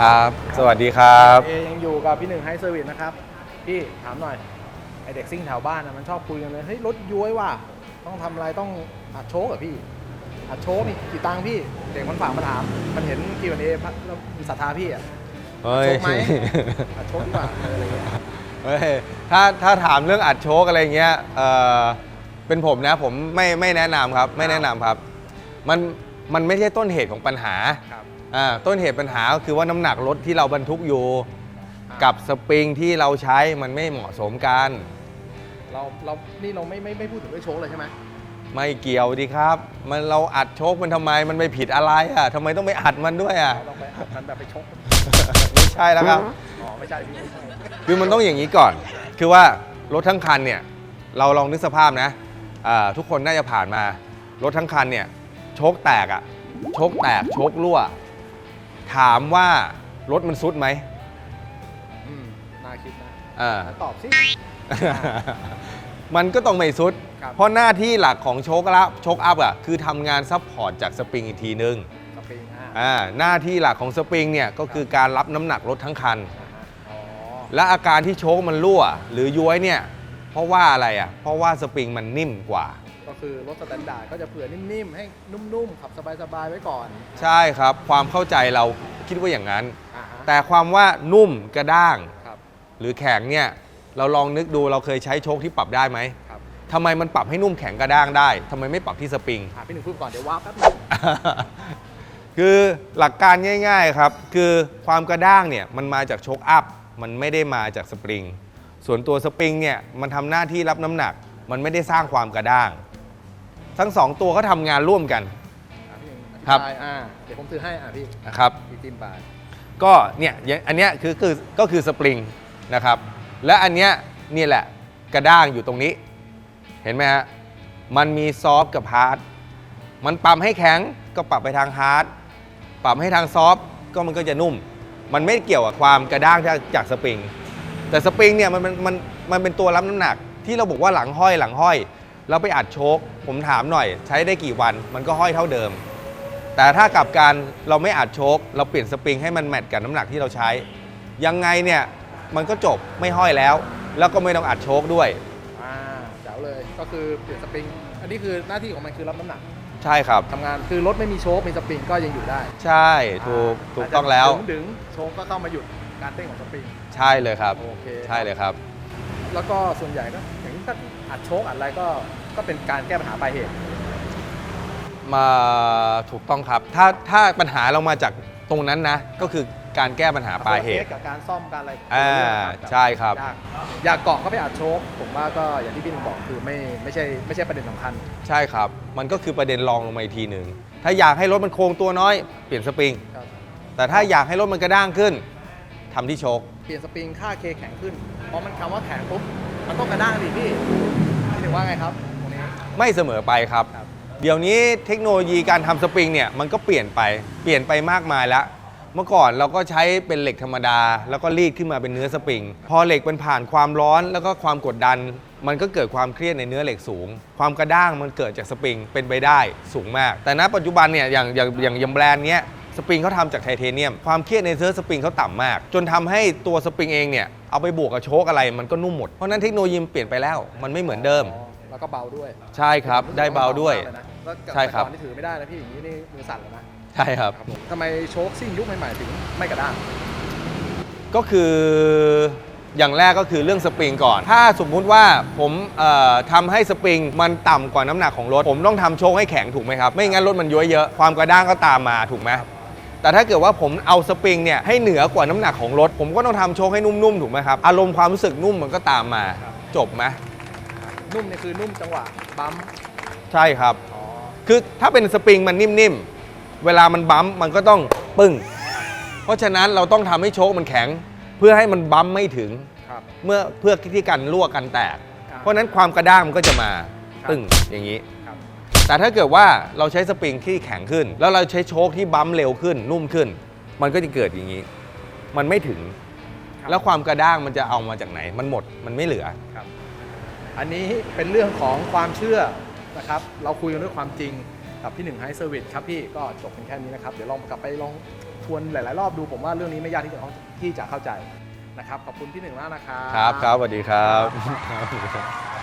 ครับครับ สวัสดีครับ เอยังอยู่กับพี่หนึ่งไฮเซอร์วิสนะครับ พี่ถามหน่อย ไอเด็กซิ่งแถวบ้านนะมันชอบคุยกันเลย เฮ้ย รถย้วยว่ะ ต้องทำอะไรต้องอัดโชกเหรอพี่ อัดโชกนี่กี่ตังค์พี่ เด็กมันฝากมาถาม มันเห็นกีวันเอแล้วมีศรัทธาพี่อะเฮ้ย โชคไหมอัดโชกดีกว่าอะไรอย่างเงี้ยเฮ้ย ถ้าถ้าถามเรื่องอัดโชคอะไรเงี้ย เออเป็นผมนะผมไม่ไม่แนะนำครับ ไม่แนะนำครับ มันมันไม่ใช่ต้นเหตุของปัญหา ครับ อ่าต้นเหตุปัญหาก็คือว่าน้ำหนักรถที่เราบรรทุกอยู่อ่ากับสปริงที่เราใช้มันไม่เหมาะสมกัน เราเรานี่เราไม่ไม่ไม่พูดถึงเรื่องโชกเลยใช่ไหมไม่เกี่ยวดีครับ มันเราอัดโชคมันทำไมมันไปผิดอะไรอะทำไมต้องไปอัดมันด้วยอะ เราต้องไปอัดมันแบบไปชกไม่ใช่แล้วครับ อ๋อไม่ใช่พี่ไม่ใช่คือมันต้องอย่างนี้ก่อน คือว่ารถทั้งคันเนี่ย เราลองนึกสภาพนะอ่าทุกคนน่าจะผ่านมา รถทั้งคันเนี่ย โชคแตกอะโชคแตก โชครั่ว ถามว่ารถมันซุดไหมอืมน่าคิดนะอ่า ตอบสิ มันก็ต้องไม่ซุด ครับ เพราะหน้าที่หลักของโชคละโชคอัพอะคือทำงานซัพพอร์ตจากสปริงอีกทีนึงสปริงอ่าอ่าหน้าที่หลักของสปริงเนี่ยก็คือการรับน้ำหนักรถทั้งคัน อ๋อและอาการที่โชคมันรั่ว หรือย้วยเนี่ยเพราะว่าอะไรอะเพราะว่าสปริงมันนิ่มกว่า ก็คือรถสแตนดาร์ดก็จะเผื่อนิ่มๆ ให้นุ่มๆ ขับสบายๆ ไว้ก่อนใช่ครับ ความเข้าใจเราคิดว่าอย่างนั้น อ่าฮะแต่ความว่านุ่มกระด้าง ครับหรือแข็งเนี่ยเราลองนึกดูเราเคยใช้โชคที่ปรับได้ไหมครับทำไมมันปรับให้นุ่มแข็งกระด้างได้ทำไมไม่ปรับที่สปริง อ่าพี่หนึ่งพูดก่อนเดี๋ยวว้าแป๊บนึง คือหลักการง่ายๆครับ คือความกระด้างเนี่ยมันมาจากโชคอัพ มันไม่ได้มาจากสปริง ส่วนตัวสปริงเนี่ยมันทำหน้าที่รับน้ำหนัก มันไม่ได้สร้างความกระด้าง ทั้งสองตัวก็ทำงานร่วมกัน อ่าพี่หนึ่งอธิครับบายอ่าเดี๋ยวผมถือให้อ่าพี่นะครับ พี่จิ้มไปก็เนี่ยอย่างอันเนี้ยคือคือก็คือสปริงนะครับ และอันเนี้ยนี่แหละกระด้างอยู่ตรงนี้ เห็นไหมฮะมันมีซอฟต์กับฮาร์ดมันปรับให้แข็งก็ปรับไปทางฮาร์ดปรับให้ทางซอฟต์ก็มันก็จะนุ่ม มันไม่เกี่ยวกับความกระด้างจากจากสปริงแต่สปริงเนี่ยมันมันมันมันเป็นตัวรับน้ำหนักที่เราบอกว่าหลังห้อยหลังห้อย เราไปอัดโชคผมถามหน่อย ใช้ได้กี่วันมันก็ห้อยเท่าเดิม แต่ถ้ากลับการเราไม่อัดโชคเราเปลี่ยนสปริงให้มันแมทกับน้ำหนักที่เราใช้ ยังไงเนี่ยมันก็จบไม่ห้อยแล้ว แล้วก็ไม่ต้องอัดโชคด้วยอ่าแจ๋วเลยก็คือเปลี่ยนสปริง อันนี้คือหน้าที่ของมันคือรับน้ำหนักใช่ครับทำงานคือรถไม่มีโชคมีสปริงก็ยังอยู่ได้ ใช่ถูกถูกต้องแล้วาจจะดึงๆโชคก็เข้ามาหยุดการเต้นของสปริงใช่เลยครับโอเคใช่เลยครับ แล้วก็ส่วนใหญ่ก็อย่างนี้ถ้า อัดโชคอัดอะไรก็ก็เป็นการแก้ปัญหาปลายเหตุ มาถูกต้องครับ ถ้าถ้าปัญหาเรามาจากตรงนั้นนะ ก็คือการแก้ปัญหาปลายเหตุ กับการซ่อมการอะไรอ่าใช่ครับ ยากอยากเกาะก็ไปอัดโชคผมว่าก็อย่างที่พี่หนึ่งบอกคือไม่ไม่ใช่ไม่ใช่ประเด็นสำคัญ ใช่ครับ มันก็คือประเด็นรองลงมาอีกทีหนึ่งถ้าอยากให้รถมันโค้งตัวน้อย เปลี่ยนสปริง ครับ แต่ถ้าอยากให้รถมันกระด้างขึ้นทำที่โชค เปลี่ยนสปริงค่าเคแข็งขึ้น เพราะมันคำว่าแข็งปุ๊บมันต้องกระด้างดิพี่พี่ ถึงว่าไงครับตรงนี้ ไม่เสมอไปครับ ครับ เดี๋ยวนี้เทคโนโลยีการทำสปริงเนี่ยมันก็เปลี่ยนไปเปลี่ยนไปมากมายแล้ว เมื่อก่อนเราก็ใช้เป็นเหล็กธรรมดา แล้วก็รีดขึ้นมาเป็นเนื้อสปริง พอเหล็กมันผ่านความร้อนแล้วก็ความกดดัน มันก็เกิดความเครียดในเนื้อเหล็กสูง ความกระด้างมันเกิดจากสปริงเป็นไปได้สูงมาก แต่ณปัจจุบันเนี่ยอย่างอย่างอย่างอย่างแบรนด์เนี้ย สปริงเขาทำจากไทเทเนียม ความเครียดในเนื้อสปริงเขาต่ำมาก จนทำให้ตัวสปริงเองเนี่ยเอาไปบวกกับโชคอะไรมันก็นุ่มหมด เพราะฉะนั้นเทคโนโลยีมันเปลี่ยนไปแล้วมันไม่เหมือนเดิม อ๋อแล้วก็เบาด้วยใช่ครับ ได้เบาด้วยแล้วกับใช่ครับแต่ก่อนที่ถือไม่ได้นะพี่อย่างนี้นี่มือสั่นเลยนะใช่ครับ ครับผมทำไมโชคซิ่งยุคใหม่ๆถึงไม่กระด้างก็คืออย่างแรกก็คือเรื่องสปริงก่อน ถ้าสมมุติว่าผมเอ่อทำให้สปริงมันต่ำกว่าน้ำหนักของรถ ผมต้องทำโชคให้แข็งถูกไหมครับ ไม่งั้นรถมันย้วยเยอะ ความกระด้างก็ตามมาถูกไหม แต่ถ้าเกิดว่าผมเอาสปริงเนี่ยให้เหนือกว่าน้ำหนักของรถ ผมก็ต้องทำโชคให้นุ่มๆถูกไหมครับอารมณ์ความรู้สึกนุ่มมันก็ตามมาครับจบไหมนุ่มเนี่ยคือนุ่มจังหวะบัมป์ใช่ครับอ๋อคือถ้าเป็นสปริงมันนิ่มๆเวลามันบัมป์มันก็ต้องปึ้ง เพราะฉะนั้นเราต้องทำให้โชคมันแข็ง เพื่อให้มันบัมป์ไม่ถึงครับเมื่อเพื่อที่กันรั่วกันแตกครับเพราะฉะนั้นความกระด้างมันก็จะมาครับปึ้งอย่างนี้ครับ แต่ถ้าเกิดว่าเราใช้สปริงที่แข็งขึ้น แล้วเราใช้โชคที่บัมป์เร็วขึ้น นุ่มขึ้น มันก็จะเกิดอย่างนี้ มันไม่ถึงครับแล้วความกระด้างมันจะเอามาจากไหน มันหมดมันไม่เหลือครับ อันนี้เป็นเรื่องของความเชื่อนะครับ เราคุยกันด้วยความจริงกับพี่หนึ่งไฮเซอร์วิสครับพี่ก็จบเพียงแค่นี้นะครับ เดี๋ยวลองกลับไปลองทวนหลาย ๆ รอบดูผมว่าเรื่องนี้ไม่ยากที่จะที่จะเข้าใจนะครับขอบคุณพี่หนึ่งมากนะครับครับครับสวัสดีครับ